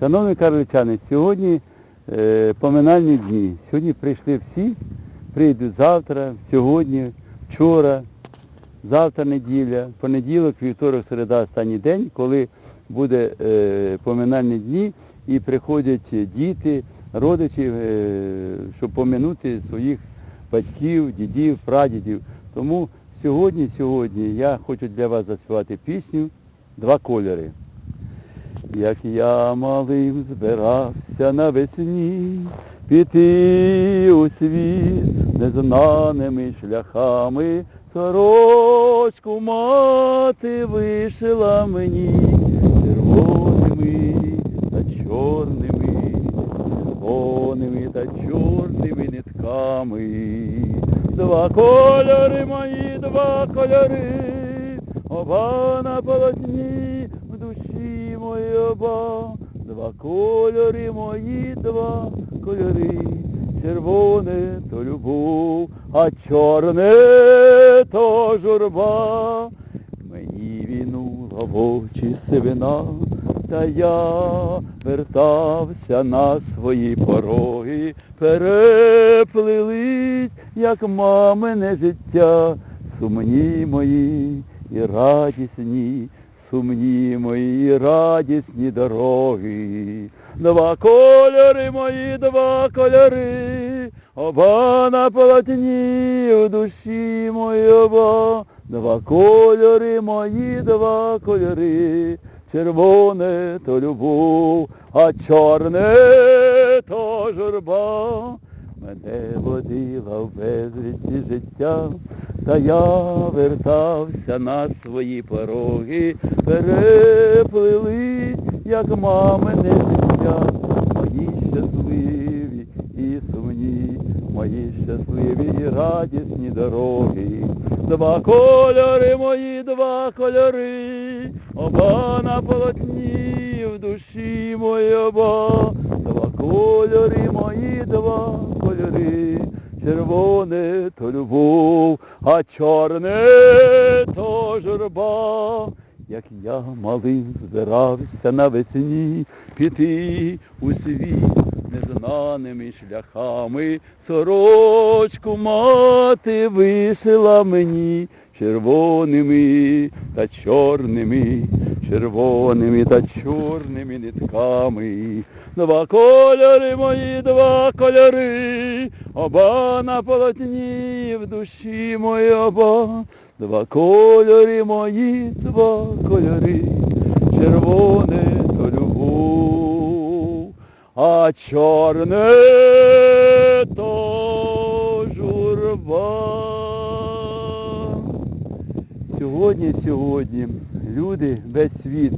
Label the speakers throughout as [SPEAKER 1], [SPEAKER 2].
[SPEAKER 1] Шановні карличани, сьогодні е, поминальні дні. Сьогодні прийшли всі, прийдуть завтра, сьогодні, вчора, завтра неділя, понеділок, вівторок, середа, останній день, коли буде е, поминальні дні і приходять діти, родичі, е, щоб поминути своїх батьків, дідів, прадідів. Тому сьогодні, сьогодні я хочу для вас заспівати пісню Два кольори. Як я малим збирався навесні, піти у світ незнаними шляхами, сорочку мати вишила мені червоними та чорними, червоними та чорними нитками. Два кольори мої, два кольори, оба на полотні мої. Два кольори мої, два кольори, червоне то любов, а чорне то журба. Мені вінула в очі сивина, та я вертався на свої пороги, переплились, як мамине життя, сумні мої і радісні, сумні мої радісні дороги. Два кольори мої, два кольори, оба на полотні в душі мої оба. Два кольори мої, два кольори, червоне то любов, а чорне то журба. Мене водила в безвісті життя, та я вертався на свої пороги, переплили, як мамине життя, мої щасливі і сумні, мої щасливі і радісні дороги. Два кольори мої, два кольори, оба на полотні в душі мої оба. Два кольори мої, два кольори, червоне то любов, а чорне то журба. Як я малим збирався навесні піти у світ незнаними шляхами, сорочку мати вишила мені червоними та чорними, червоними та чорними нитками. Два кольори мої, два кольори, оба на полотні в душі мої оба. Два кольори мої, два кольори, червоне то любов, а чорне то журба. Сьогодні, сьогодні люди, весь світ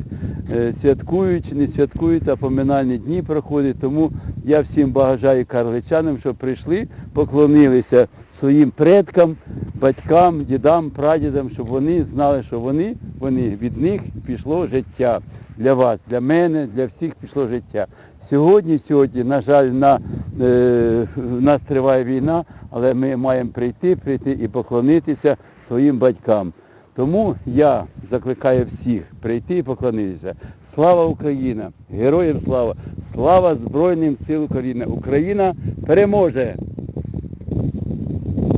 [SPEAKER 1] е, святкують, не святкують, а поминальні дні проходять, тому я всім бажаю карличанам, щоб прийшли, поклонилися своїм предкам, батькам, дідам, прадідам, щоб вони знали, що вони, вони від них пішло життя. Для вас, для мене, для всіх пішло життя. Сьогодні, сьогодні, на жаль, на, е, в нас триває війна, але ми маємо прийти, прийти і поклонитися своїм батькам. Тому я закликаю всіх прийти і поклонитися. Слава Україна! Героям слава! Слава Збройним силам України! Україна переможе!